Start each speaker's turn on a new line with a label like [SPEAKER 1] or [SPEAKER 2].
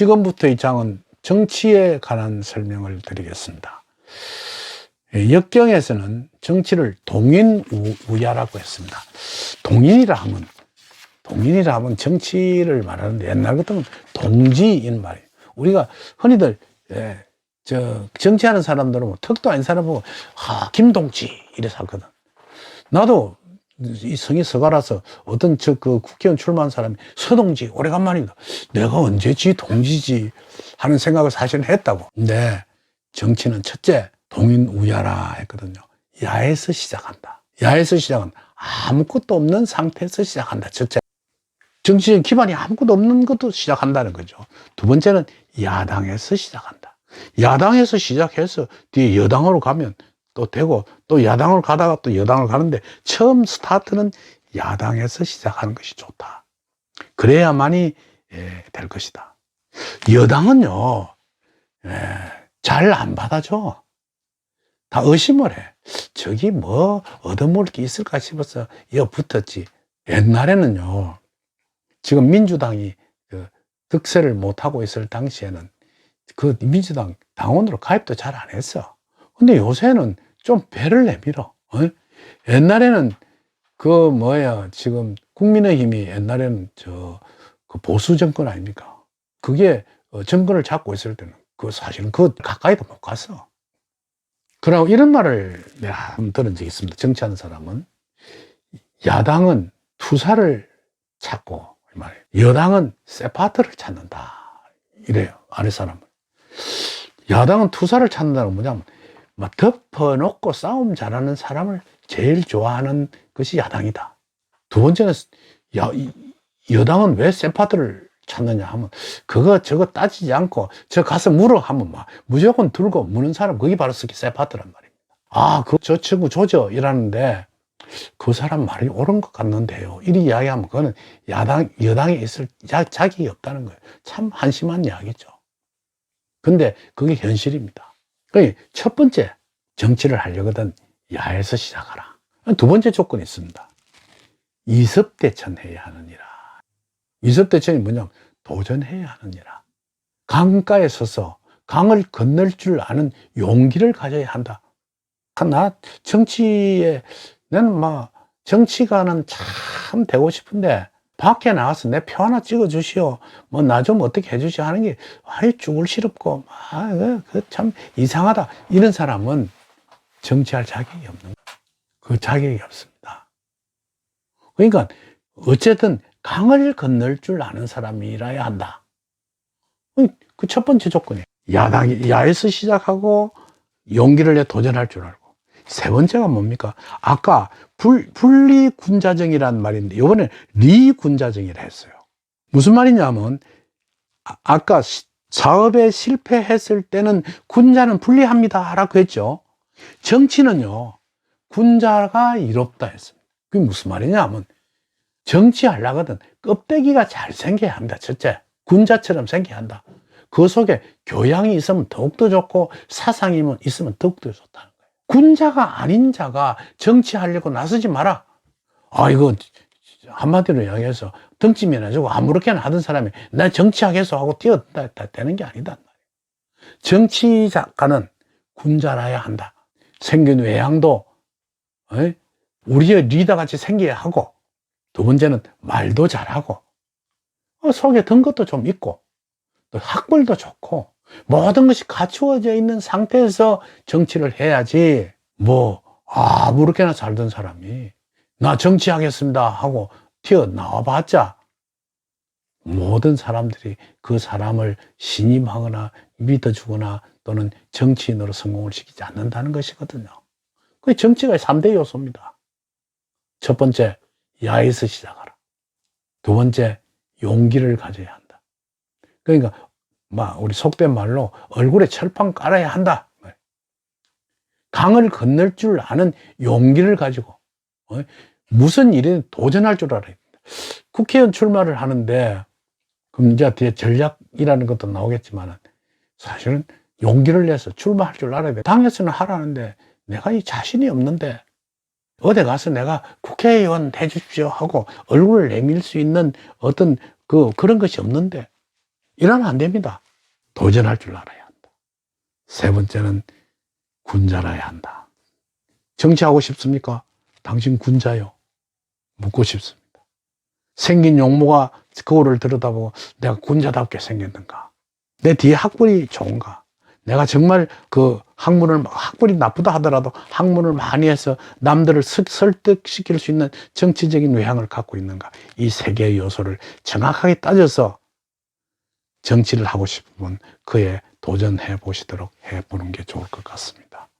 [SPEAKER 1] 지금부터 이 장은 정치에 관한 설명을 드리겠습니다. 예, 역경에서는 정치를 동인 우야라고 했습니다. 동인이라 하면 동인이라 하면 정치를 말하는데 옛날 같으면 동지인 말이에요. 우리가 흔히들 예, 저 정치하는 사람들은 뭐 턱도 아닌 사람 보고 아 김동지 이래서 하거든. 나도 이 성이 서가라서 어떤 저 그 국회의원 출마한 사람이 서동지 오래간만이다. 내가 언제 지 동지지 하는 생각을 사실은 했다고. 근데 정치는 첫째 동인 우야라 했거든요. 야에서 시작한다. 야에서 시작은 아무것도 없는 상태에서 시작한다. 첫째. 정치적 기반이 아무것도 없는 것도 시작한다는 거죠. 두 번째는 야당에서 시작한다. 야당에서 시작해서 뒤에 여당으로 가면 또 되고 또 야당으로 가다가 또 여당으로 가는데 처음 스타트는 야당에서 시작하는 것이 좋다. 그래야만이 예, 될 것이다. 여당은요, 예, 잘 안 받아줘. 다 의심을 해. 저기 뭐 얻어먹을 게 있을까 싶어서 이어 붙었지. 옛날에는요, 지금 민주당이 그 득세를 못하고 있을 당시에는 그 민주당 당원으로 가입도 잘 안 했어. 근데 요새는 좀 배를 내밀어. 어? 옛날에는 그 뭐야 지금 국민의힘이 옛날에는 저 그 보수 정권 아닙니까? 그게 어, 정권을 잡고 있을 때는 그 사실은 그 가까이도 못 갔어. 그러고 이런 말을 내가 한번 들은 적이 있습니다. 정치하는 사람은 야당은 투사를 찾고 이 말이에요. 여당은 세파트를 찾는다. 이래요. 아래 사람은. 야당은 투사를 찾는다는 건 뭐냐면 막 덮어놓고 싸움 잘하는 사람을 제일 좋아하는 것이 야당이다. 두 번째는 야, 이- 여당은 왜 세파트를 찾느냐 하면 그거 저거 따지지 않고 저 가서 물어 하면 막 무조건 들고 무는 사람 그게 바로 세파트란 말입니다. 아, 그 저 친구 조져 이라는데 그 사람 말이 옳은 것 같는데요. 이리 이야기하면 그거는 야당, 여당에 있을 자, 자격이 없다는 거예요. 참 한심한 이야기죠. 근데 그게 현실입니다. 그러니까 첫 번째, 정치를 하려거든 야에서 시작하라. 두 번째 조건이 있습니다. 이섭대천해야 하느니라. 이섭대천이 뭐냐면 도전해야 하느니라. 강가에 서서 강을 건널 줄 아는 용기를 가져야 한다. 아, 나 정치에 나는 막 정치가는 참 되고 싶은데 밖에 나가서 내 표 하나 찍어 주시오. 뭐 나 좀 어떻게 해 주시오 하는 게 아이 죽을 싫었고 아그참 이상하다. 이런 사람은 정치할 자격이 없는. 그 자격이 없습니다. 그러니까 어쨌든 강을 건널 줄 아는 사람이라야 한다. 그 첫 번째 조건이에요. 야당이 야에서 시작하고 용기를 내 도전할 줄 알고. 세 번째가 뭡니까? 아까 불, 분리군자정이란 말인데, 이번에 리군자정이라 했어요. 무슨 말이냐면, 아, 시- 사업에 실패했을 때는 군자는 분리합니다. 라고 했죠. 정치는요, 군자가 이롭다 했습니다. 그게 무슨 말이냐면, 정치하려거든 껍데기가 잘 생겨야 합니다. 첫째, 군자처럼 생겨야 한다. 그 속에 교양이 있으면 더욱더 좋고 사상이 있으면 더욱더 거예요. 군자가 아닌 자가 정치하려고 나서지 마라. 아, 이거 한마디로 이야기해서 등치면 해주고 아무렇게나 하던 사람이 나 정치하겠어 하고 뛰어다 되는 게 아니다. 정치자가는 군자라야 한다. 생긴 외양도 어이? 우리의 리더 같이 생겨야 하고 두 번째는 말도 잘하고 어, 속에 든 것도 좀 있고 또 학벌도 좋고 모든 것이 갖추어져 있는 상태에서 정치를 해야지 뭐 아무렇게나 살던 사람이 나 정치하겠습니다 하고 튀어나와 봤자 모든 사람들이 그 사람을 신임하거나 믿어주거나 또는 정치인으로 성공을 시키지 않는다는 것이거든요. 그 정치가 3대 요소입니다. 첫 번째, 야에서 시작하라. 두 번째, 용기를 가져야 한다. 그러니까 막 우리 속된 말로 얼굴에 철판 깔아야 한다. 강을 건널 줄 아는 용기를 가지고 어? 무슨 일에 도전할 줄 알아야 된다. 국회의원 출마를 하는데 그럼 이제 뒤에 전략이라는 것도 나오겠지만 사실은 용기를 내서 출마할 줄 알아야 돼. 당에서는 하라는데 내가 이 자신이 없는데 어디 가서 내가 국회의원 해주십시오 하고 얼굴을 내밀 수 있는 어떤 그 그런 것이 없는데 이러면 안 됩니다. 도전할 줄 알아야 한다. 세 번째는 군자라야 한다. 정치하고 싶습니까? 당신 군자요. 묻고 싶습니다. 생긴 용모가 거울을 들여다보고 내가 군자답게 생겼는가? 내 뒤에 학벌이 좋은가? 내가 정말 그 학문을 학벌이 나쁘다 하더라도 학문을 많이 해서 남들을 설- 설득시킬 수 있는 정치적인 외향을 갖고 있는가? 이 세 개의 요소를 정확하게 따져서 정치를 하고 싶으면 그에 도전해 보시도록 해 보는 게 좋을 것 같습니다.